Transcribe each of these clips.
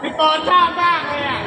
พี่ตอนชอบมากเลยอะ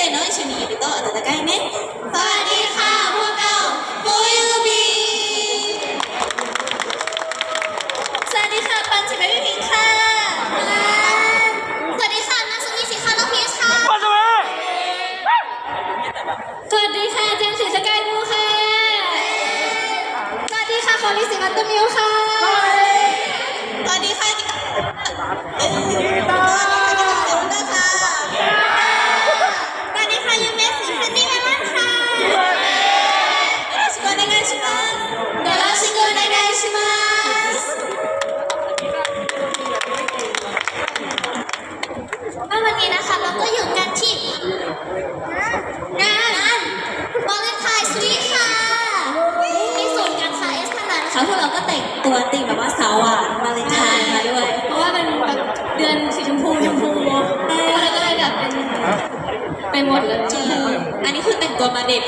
生の一緒にいると温かいね。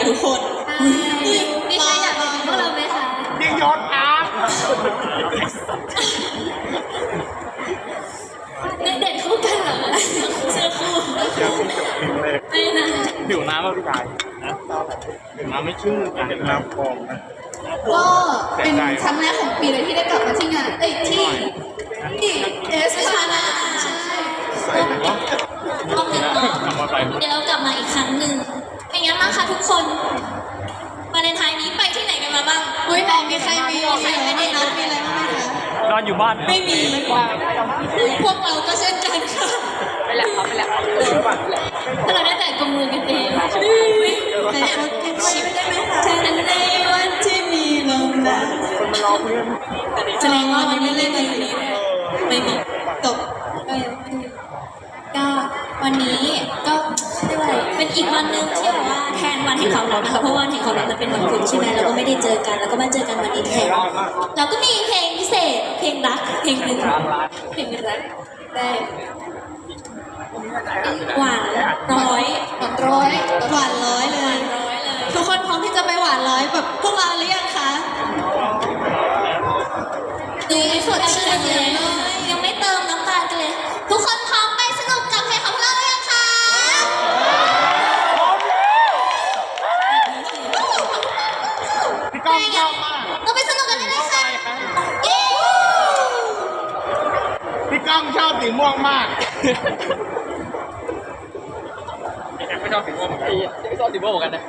แต่งตัวมาเดทกับทุกคนมีใครอยากเป็นพวกเราไหมคะยิงยศอาร์ตเด็ดคู่กันเหรอเสื้อคู่ไม่นะผิวน้ำมาพี่ชายนะผิวน้ำไม่ชื่นกันเป็นน้ำฟองนะก็เป็นครั้งแรกของปีเลยที่ได้กลับมาที่งานเอ้ยที่ที่เอสพานาใช่ใส่หัวต้องเด็กเนาะทำมาใส่เดี๋ยวเรากลับมาอีกครั้งหนึ่ง เป็นไงบ้างคะทุกคนวาเลนไทน์นี้ไปที่ไหนกันมาบ้างอุ้ยไหนมีใครมีใครไม่ได้นัดมีอะไรบ้างไหมคะนอนอยู่บ้านไม่มีพวกเราก็เช่นกันค่ะไปแหละครับไปแหละครับถ้าเราได้แต่กลมมือกันเองแต่ชุดกันชิปได้ไหมคะฉันในวันที่มีลมหนาวคนมารอเพื่อนแสดงว่ามันไม่เล่นในนี้ไม่มีตกเออก็วันนี้ก็ เรียกว่าอะไรเป็นอีกวันหนึ่งที่แบบว่าแทนวันแห่งความรักนะคะเพราะวันแห่งความรักมันเป็นวันพุธใช่ไหมเราก็ไม่ได้เจอกัน แล้วก็มาเจอกันวันนี้แทนเราก็มีเพลงพิเศษ เพลงรัก เพลงหนึ่งเพลงรักได้หวานร้อยหวานร้อยหวานร้อยเลยร้อยเลยทุกคนพร้อมที่จะไปหวานร้อยแบบพวกเราหรือยังคะดูไม่สดชื่นเลยยังไม่เติมน้ำตาลกันเลย ทุกคนพร้อมไปสนุกกับเพลงของพวกเราหรือยังคะ พี่ก้องชอบมาก เราไปสนุกกันได้เลยค่ะเย้ พี่ก้อง ชอบสีม่วงมากไม่ชอบสีม่วงเหมือนกัน ไม่ชอบสีม่วงเหมือนกันนะ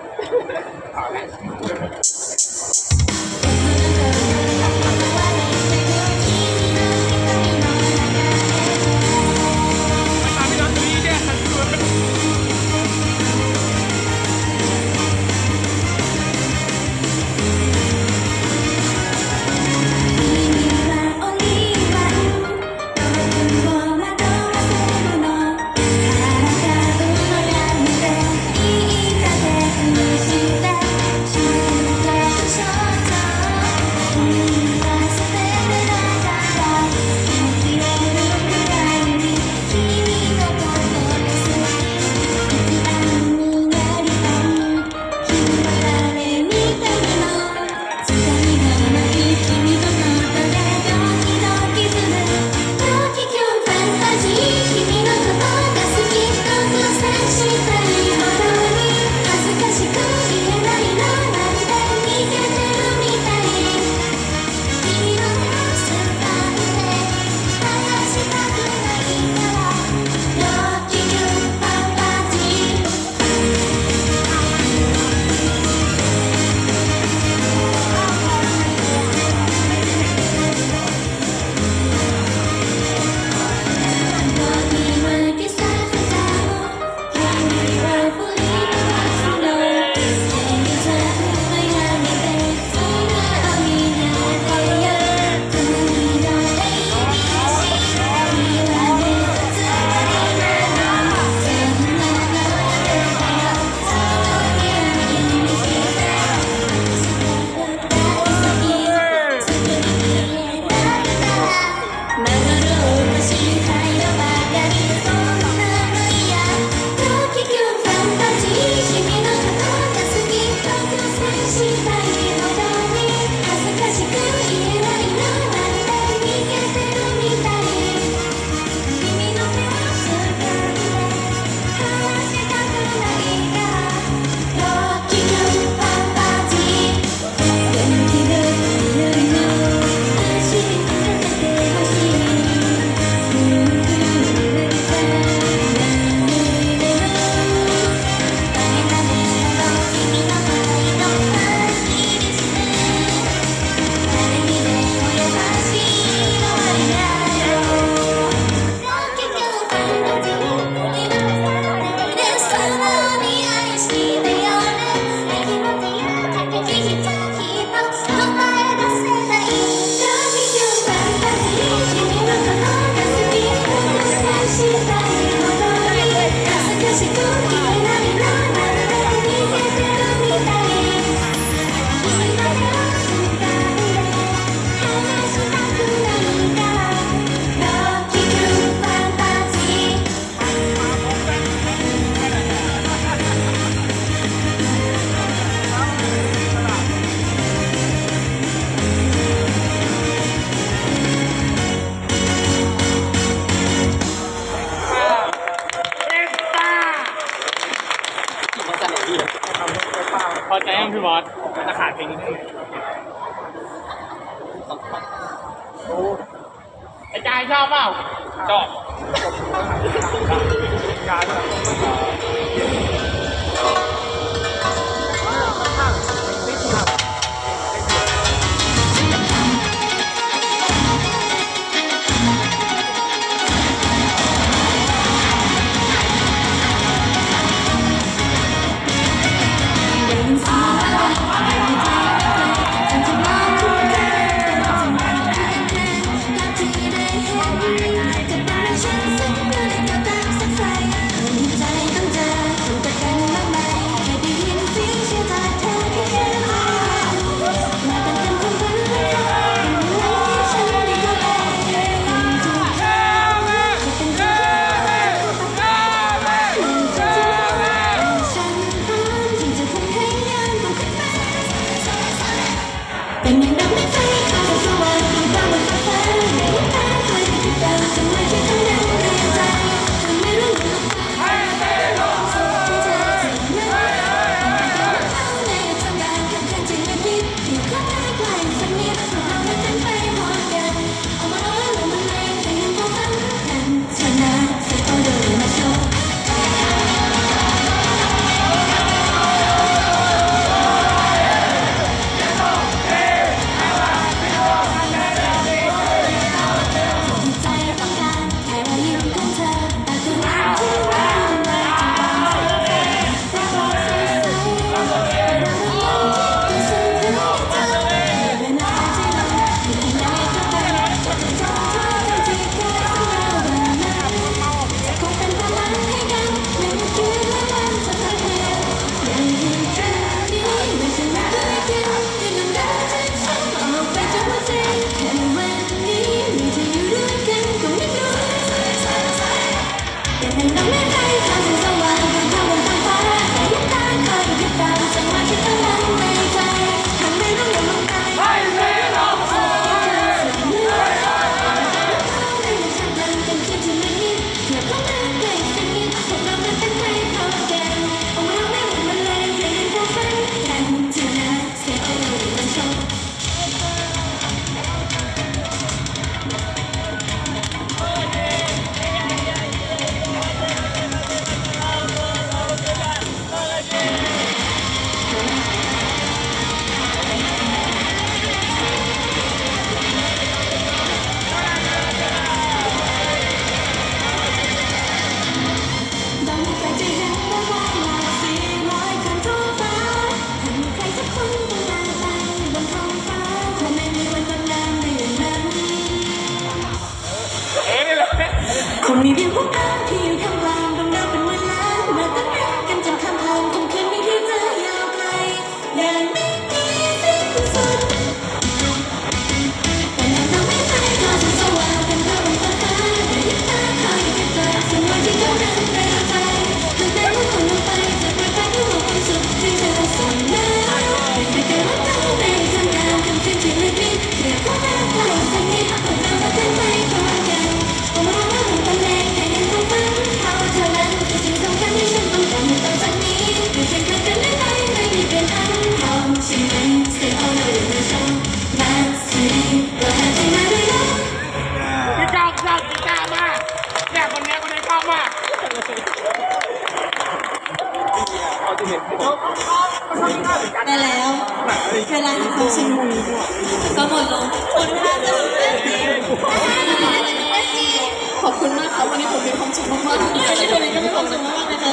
ากครัวันนี้ผมมีความสุขมากๆที่ได้ตัวนี้ก็มีความสุขมากๆนะคะ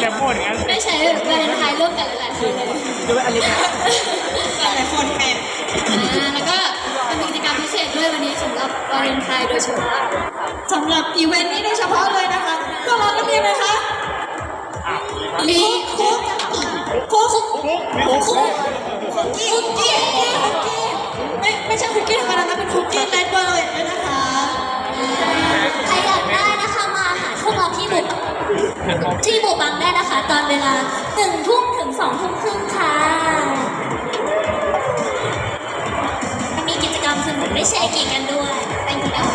อย่าพูดย่างั้นไม่ใช่วาเลนไทน์ร่มกับหลายๆคลยด้วยอะไรนะหลายคนแทนแล้วก็เป็กิจกรรมพิเศษด้วยวันนี้สำหรับวาเลนไทน์โดยเฉพาะสำหรับอีเวนต์นี้โดยเฉพาะเลยนะคะก็รอนักเรีอะไรคะมีคุกคุกคุกคุกคุกคุกกี้คุกกี้คุกกี้ไม่ไม่ใช่คุกกี้ธรรมดานะเป็นคุกกี้แกดบอยนะคะ ที่บูบังได้นะคะ ตอนเวลาหนึ่งทุ่มถึงสองทุ่มครึ่งค่ะมีกิจกรรมสนุกได้แชร์กิจกันด้วยไปกินแล้ว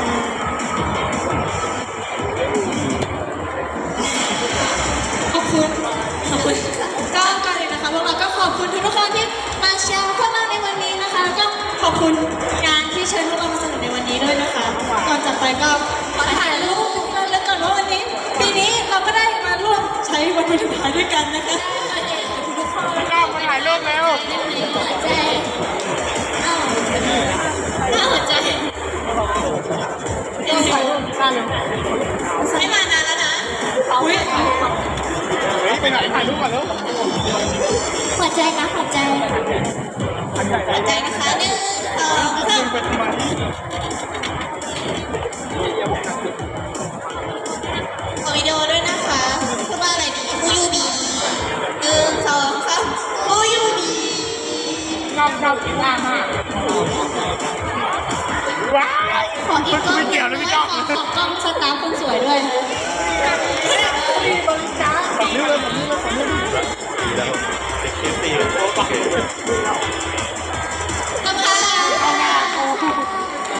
ขอบคุณขอบคุณก็กันเลยนะคะพวกเราก็ขอบคุณทุกคนที่มาแชร์พวกเมาในวันนี้นะคะ ก็ขอบคุณงานที่เชิญพวกเรามาสนุกในวันนี้ด้วยนะคะก่อนจากไปก็ ช้วันวาเลนไทน์ด้วยกันนะคะก้าวมาถ่ายรูปแล้วหัวใจอ้าวหน้าหัวใจไม่มานานแล้วนะอุ้ยเฮ้ย ไปไหนถ่ายรูปก่อนแล้ว หัวใจนะหัวใจ หัวใจนะคะ อีกกล้องหนึ่ะพี่ยขอขอกล้องสตาฟคนสวยด้วยนี้เลยฝั่งนี้มันี้เลยดีะ